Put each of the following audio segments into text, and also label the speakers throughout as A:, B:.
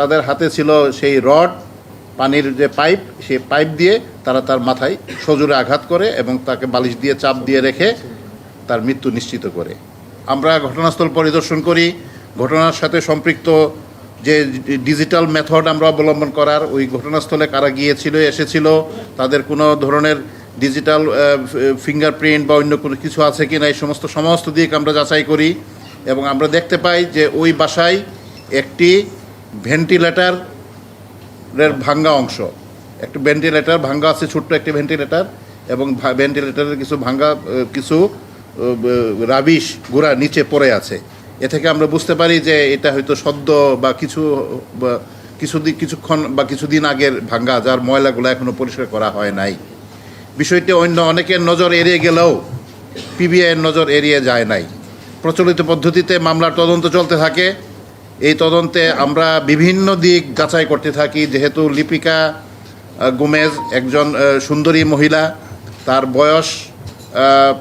A: তাদের হাতে ছিল সেই রড, পানির যে পাইপ, সেই পাইপ দিয়ে তারা তার মাথায় সজোরে আঘাত করে এবং তাকে বালিশ দিয়ে চাপ দিয়ে রেখে তার মৃত্যু নিশ্চিত করে। আমরা ঘটনাস্থল পরিদর্শন করি। ঘটনার সাথে সম্পৃক্ত যে ডিজিটাল মেথড আমরা অবলম্বন করার, ওই ঘটনাস্থলে কারা গিয়েছিল, এসেছিল, তাদের কোনো ধরনের ডিজিটাল ফিঙ্গারপ্রিন্ট বা অন্য কোনো কিছু আছে কি না এই সমস্ত সমস্ত দিক আমরা যাচাই করি। এবং আমরা দেখতে পাই যে ওই বাসায় একটি ভেন্টিলেটার এর ভাঙ্গা অংশ। একটি ভেন্টিলেটর, ভাঙ্গা আছে ছোট্ট একটি ভেন্টিলেটর এবং ভেন্টিলেটরের কিছু ভাঙ্গা কিছু রাবিশ গুঁড়া নিচে পড়ে আছে। এ থেকে আমরা বুঝতে পারি যে এটা হয়তো সদ্য বা কিছু কিছুদিন কিছুক্ষণ বা কিছুদিন আগের ভাঙ্গা যার ময়লাগুলো এখনও পরিষ্কার করা হয় নাই। বিষয়টি অন্য অনেকের নজর এড়িয়ে গেলেও পিবিআইয়ের নজর এড়িয়ে যায় নাই। প্রচলিত পদ্ধতিতে মামলার তদন্ত চলতে থাকে। এই তদন্তে আমরা বিভিন্ন দিক যাচাই করতে থাকি। যেহেতু লিপিকা গোমেজ একজন সুন্দরী মহিলা, তার বয়স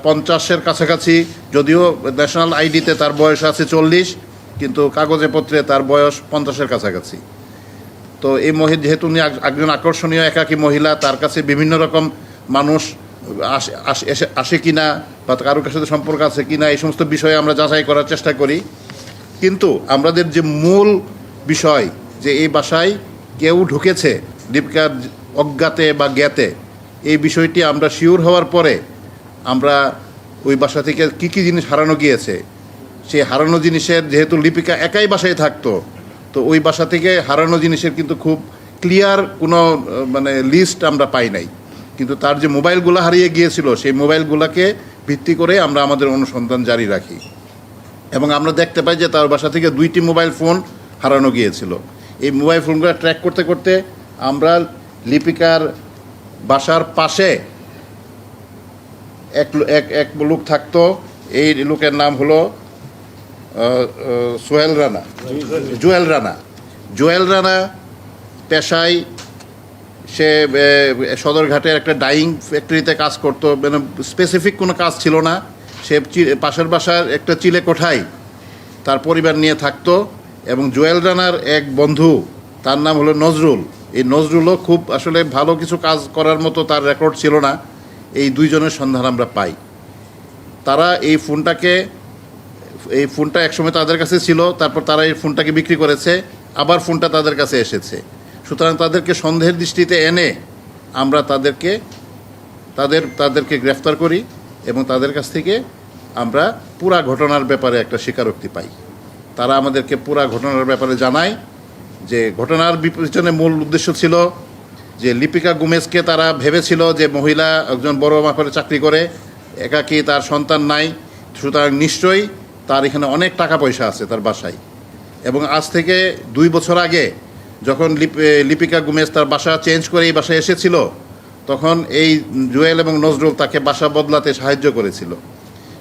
A: পঞ্চাশের কাছাকাছি, যদিও ন্যাশনাল আইডিতে তার বয়স আছে চল্লিশ, কিন্তু কাগজে পত্রে তার বয়স পঞ্চাশের কাছাকাছি। তো এই মহি, যেহেতু উনি একজন আকর্ষণীয় একাকী মহিলা, তার কাছে বিভিন্ন রকম মানুষ আসে, আসে- আসে কিনা বা কারোর সাথে সম্পর্ক আছে কি না এই সমস্ত বিষয়ে আমরা যাচাই করার চেষ্টা করি। কিন্তু আমাদের যে মূল বিষয় যে এই বাসায় কেউ ঢুকেছে দীপিকার অজ্ঞাতে বা জ্ঞাতে, এই বিষয়টি আমরা শিওর হওয়ার পরে আমরা ওই বাসা থেকে কী কী জিনিস হারানো গিয়েছে, সেই হারানো জিনিসের যেহেতু লিপিকা একাই বাসায় থাকতো, তো ওই বাসা থেকে হারানো জিনিসের কিন্তু খুব ক্লিয়ার কোনো মানে লিস্ট আমরা পাই নাই। কিন্তু তার যে মোবাইলগুলো হারিয়ে গিয়েছিল, সেই মোবাইলগুলোকে ভিত্তি করে আমরা আমাদের অনুসন্ধান জারি রাখি। এবং আমরা দেখতে পাই যে তার বাসা থেকে দুইটি মোবাইল ফোন হারানো গিয়েছিল। এই মোবাইল ফোনগুলো ট্র্যাক করতে করতে আমরা লিপিকার বাসার পাশে এক এক এক লোক থাকতো। এই লোকের নাম হলো সোহেল রানা। জুয়েল রানা। জুয়েল রানা পেশায় সে সদরঘাটের একটা ডাইং ফ্যাক্টরিতে কাজ করতো। মানে স্পেসিফিক কোনো কাজ ছিল না। সে পাশের বাসার একটা চিলে কোঠায় তার পরিবার নিয়ে থাকতো এবং জুয়েল রানার এক বন্ধু, তার নাম হলো নজরুল। এই নজরুলও খুব আসলে ভালো কিছু কাজ করার মতো তার রেকর্ড ছিল না। এই দুইজনের সন্ধান আমরা পাই। তারা এই ফোনটাকে, এই ফোনটা একসময় তাদের কাছে ছিল, তারপর তারা এই ফোনটাকে বিক্রি করেছে, আবার ফোনটা তাদের কাছে এসেছে। সুতরাং তাদেরকে সন্দেহের দৃষ্টিতে এনে আমরা তাদেরকে, তাদের, তাদেরকে গ্রেফতার করি। এবং তাদের কাছ থেকে আমরা পুরা ঘটনার ব্যাপারে একটা স্বীকারোক্তি পাই। তারা আমাদেরকে পুরা ঘটনার ব্যাপারে জানায় যে ঘটনার পিছনে মূল উদ্দেশ্য ছিল যে লিপিকা গুমেজকে তারা ভেবেছিল যে মহিলা একজন বড় মাপের চাকরি করে, একাকী তার সন্তান নাই, সুতরাং নিশ্চয়ই তার এখানে অনেক টাকা পয়সা আছে তার বাসায়। এবং আজ থেকে দুই বছর আগে যখন লিপ- লিপিকা গুমেজ তার বাসা চেঞ্জ করে এই বাসায় এসেছিল তখন এই জুয়েল এবং নজরুল তাকে বাসা বদলাতে সাহায্য করেছিল।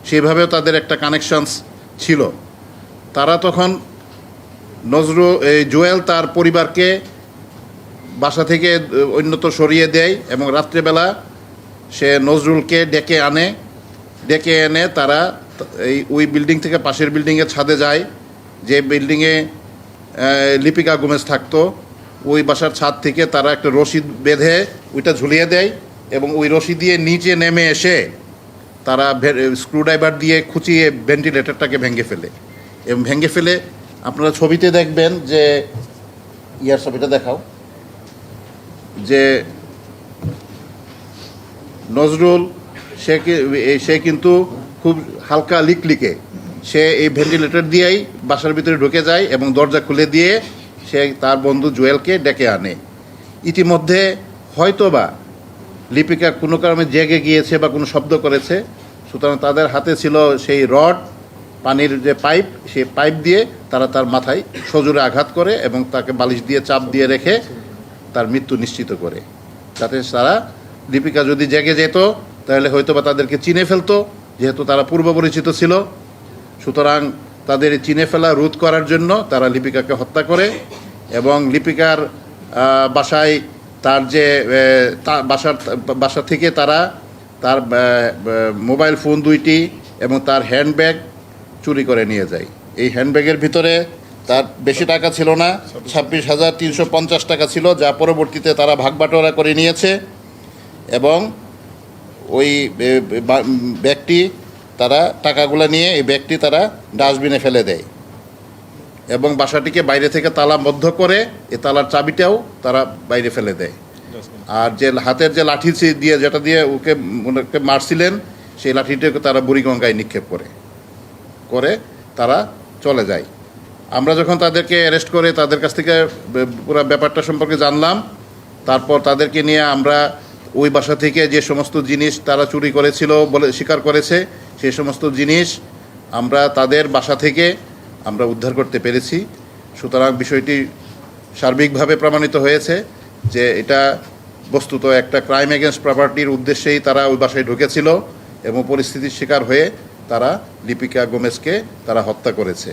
A: সেভাবেও তাদের একটা কানেকশনস ছিল। তারা তখন নজরুল এই জুয়েল তার পরিবারকে বাসা থেকে আহ, অন্যত্র সরিয়ে দেয় এবং রাত্রেবেলা সে নজরুলকে ডেকে আনে। ডেকে এনে তারা এই ওই বিল্ডিং থেকে পাশের বিল্ডিংয়ের ছাদে যায়। যে বিল্ডিংয়ে লিপিকা গোমেজ থাকতো ওই বাসার ছাদ থেকে তারা একটা রশিদ বেঁধে ওইটা ঝুলিয়ে দেয় এবং ওই রশি দিয়ে নিচে নেমে এসে তারা স্ক্রুড্রাইভার দিয়ে খুঁচিয়ে ভেন্টিলেটরটাকে ভেঙে ফেলে। এবং ভেঙে ফেলে আপনারা ছবিতে দেখবেন যে, ইয়ার ছবিটা দেখাও, যে নজরুল, সে সে কিন্তু খুব হালকা লিকলিকে, সে এই ভেন্টিলেটর দিয়েই বাসার ভিতরে ঢুকে যায় এবং দরজা খুলে দিয়ে সে তার বন্ধু জুয়েলকে ডেকে আনে। ইতিমধ্যে হয়তোবা লিপিকা কোনো কারণে জেগে গিয়েছে বা কোনো শব্দ করেছে, সুতরাং তাদের হাতে ছিল সেই রড, পানির যে পাইপ, সেই পাইপ দিয়ে তারা তার মাথায় সজোরে আঘাত করে এবং তাকে বালিশ দিয়ে চাপ দিয়ে রেখে তার মৃত্যু নিশ্চিত করে। যাতে তারা দীপিকা যদি জেগে যেত, তাহলে হয়তো বা তাদেরকে চিনে ফেলতো, যেহেতু তারা পূর্ব পরিচিত ছিল। সুতরাং তাদের চিনে ফেলা, রোধ করার জন্য তারা লিপিকাকে হত্যা করে এবং লিপিকার বাসায় তার যে বাসার, বাসা থেকে তারা তার মোবাইল ফোন দুইটি এবং তার হ্যান্ডব্যাগ চুরি করে নিয়ে যায়। এই হ্যান্ডব্যাগের ভিতরে তার বেশি টাকা ছিল না, ছাব্বিশ হাজার তিনশো পঞ্চাশ টাকা ছিল, যা পরবর্তীতে তারা ভাগবাটোয়ারা করে নিয়েছে এবং ওই ব্যাগটি তারা, টাকাগুলো নিয়ে এই ব্যাগটি তারা ডাস্টবিনে ফেলে দেয়। এবং বাসাটিকে বাইরে থেকে তালা তালাবদ্ধ করে এ তালার চাবিটাও তারা বাইরে ফেলে দেয়। আর যে হাতের যে লাঠি দিয়ে, যেটা দিয়ে ওকে ওনাকে মারছিলেন, সেই লাঠিটাকে তারা বুড়িগঙ্গায় নিক্ষেপ করে। করে তারা চলে যায়। আমরা যখন তাদেরকে অ্যারেস্ট করে তাদের কাছ থেকে পুরো ব্যাপারটা সম্পর্কে জানলাম। তারপর তাদেরকে নিয়ে আমরা ওই বাসা থেকে যে সমস্ত জিনিস তারা চুরি করেছিল বলে স্বীকার করেছে সেই সমস্ত জিনিস আমরা তাদের বাসা থেকে আমরা উদ্ধার করতে পেরেছি। সুতরাং বিষয়টি সার্বিকভাবে প্রমাণিত হয়েছে যে এটা বস্তুত একটা ক্রাইম এগেনস্ট প্রপার্টির উদ্দেশ্যেই তারা ওই বাসায় ঢুকেছিল এবং পরিস্থিতির শিকার হয়ে তারা লিপিকা গোমেজকে তারা হত্যা করেছে।